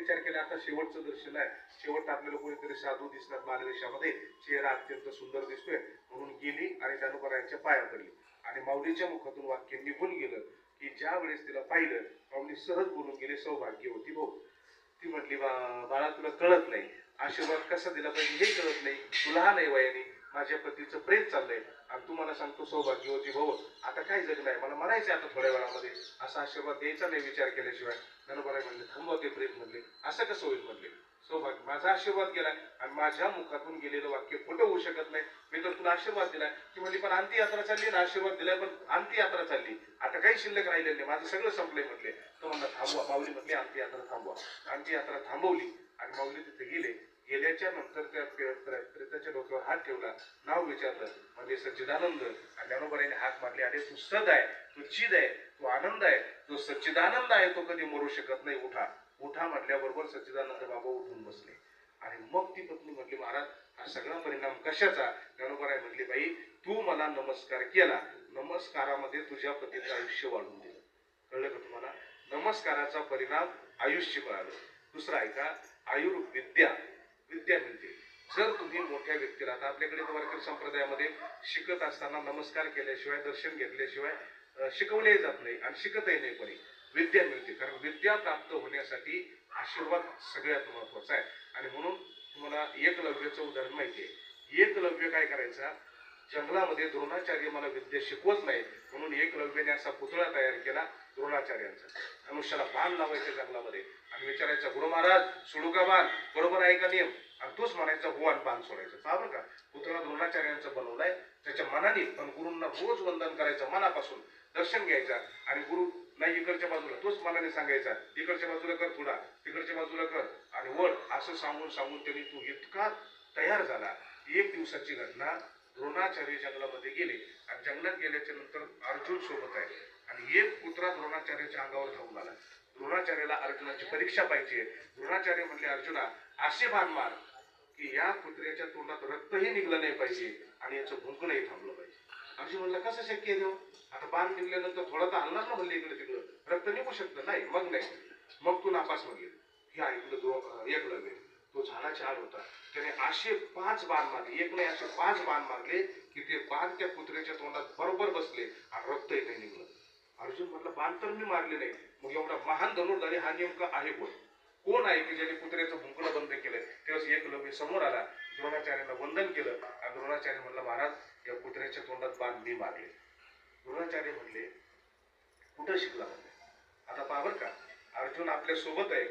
विचार केला आता शेवटचं दर्शन आहे. शेवट आपल्याला कोणीतरी साधू दिसतात मालवेशामध्ये. चेहरा अत्यंत सुंदर दिसतोय. म्हणून गेली आणि ज्ञानोबरायांच्या पाया पडली. आणि माऊलीच्या मुखातून वाक्य निघून गेलं की ज्या वेळेस तिला पाहिलं माऊली सहज बोलून गेले सौभाग्यवती भाऊ ती म्हटली "बा- बाळा तुला कळत नाही. आशीर्वाद कसा दिला पाहिजे हे कळत नाही. तू लहान आहे वयाने. माझ्या पतीचं प्रेम चाललंय. आणि तू मला सांगतो सौभाग्यवती भाऊ आता काय जगलाय मला म्हणायचं आता थोड्या वेळामध्ये. असा आशीर्वाद द्यायचा नाही विचार केल्याशिवाय. धनबराय म्हणले थांबवा ते प्रेम म्हणले असं कसं होईल म्हणले? सौभाग्य माझा आशीर्वाद गेलाय आणि माझ्या मुखातून गेलेलं वाक्य खोटं होऊ शकत नाही. मी तर तुला आशीर्वाद दिलाय की म्हणली पण अंती यात्रा चालली ना आशीर्वाद दिलाय पण अंती यात्रा चालली. आता काही शिल्लक राहिलेलं नाही माझं सगळं संपलंय म्हटले तो म्हणला थांबवा माऊली म्हटली अंती यात्रा थांबवा. अंती यात्रा थांबवली आणि माऊली तिथे गेले. गेल्याच्यानंतर त्या प्रेताच्या डोक्यावर हात ठेवला. नाव विचारलं. म्हणजे सच्चिदानंद. आणि ज्ञानोबराने हात मारले. अरे तू सद आहे. तू चिद आहे. तू आनंद आहे. तो सच्चिदानंद आहे तो कधी मरू शकत नाही. उठा. उठा म्हटल्याबरोबर सच्चिदानंद बाबा उठून बसले. आणि मग ती पत्नी म्हटली महाराज हा सगळा परिणाम कशाचा? ज्ञानोबाई म्हटली बाई तू मला नमस्कार केला. नमस्कारामध्ये तुझ्या पतीचं आयुष्य वाढून दिलं. कळलं का तुम्हाला? नमस्काराचा परिणाम आयुष्य मिळालं. दुसरं ऐका. आयुर्विद्या. विद्या मिळते जर तुम्ही मोठ्या व्यक्तीला आता आपल्याकडे वारकरी संप्रदायामध्ये शिकत असताना नमस्कार केल्याशिवाय दर्शन घेतल्याशिवाय शिकवलेही शिकवले जात नाही आणि शिकतही नाही कोणी. विद्या मिळते कारण विद्या प्राप्त होण्यासाठी आशीर्वाद सगळ्यात महत्त्वाचा आहे. आणि म्हणून तुम्हाला एकलव्याचं उदाहरण माहिती आहे. एकलव्य काय करायचा? जंगलामध्ये द्रोणाचार्य मला विद्या शिकवत नाही म्हणून एकलव्याने असा पुतळा तयार केला द्रोणाचार्यांचा. मनुष्याला बाण लावायचं जंगलामध्ये. आणि विचारायचा गुरु महाराज सोडू का बाण? बरोबर आहे का नियम? आणि तोच म्हणायचा हो आणि बाण सोडायचा. पाहा का? पुतळा द्रोणाचार्यांचा बनवलाय त्याच्या मनाने. पण गुरूंना रोज वंदन करायचं मनापासून दर्शन घ्यायचा. आणि गुरु नाही इकडच्या बाजूला. तोच मनाने सांगायचा इकडच्या बाजूला कर थोडा तिकडच्या बाजूला कर. आणि वळ असं सांगून सांगून त्यांनी तू इतका तयार झाला. एक दिवसाची घटना द्रोणाचार्य जंगलामध्ये गेले. आणि जंगलात गेल्याच्यानंतर अर्जुन सोबत आहे. आणि एक कुत्रा द्रोणाचार्याच्या अंगावर धावून आला. द्रोणाचार्याला अर्जुनाची परीक्षा पाहिजे. द्रोणाचार्य म्हणले अर्जुना असे भान मार की या कुत्र्याच्या तोंडात रक्तही निघलं नाही पाहिजे आणि याचं भुंकणंही थांबलं पाहिजे. अर्जुन म्हणला कसं शक्य आहे आता बाण निघल्यानंतर थोडा तर हल्लाच ना म्हणले इकडे तिकडं. रक्त निघू शकतं. नाही मग नाही. मग तू नापास म्हणले हे ऐकलं द्रो एकलव्य तो झाडाच्या आड होता. त्याने असे पाच बाण मारले एक नाही असे पाच बाण मारले की ते बाण त्या कुत्र्याच्या तोंडात बरोबर बसले आणि रक्तही नाही निघलं. अर्जुन म्हटलं बाण तर मी मारले नाही मग एवढा महान धनुर्धारी हा नेमका आहे कोण? कोण आहे की ज्याने कुत्र्याचं भुंकणं बंद केलं? तेव्हा एकलव्य समोर आला द्रोणाचार्यांना वंदन केलं आणि द्रोणाचार्य म्हणला महाराज या कुत्र्याच्या तोंडात बाण मी मारले. द्रोणाचार्य म्हणले कुठं शिकला म्हणले आता पावर का अर्जुन आपल्यासोबत आहे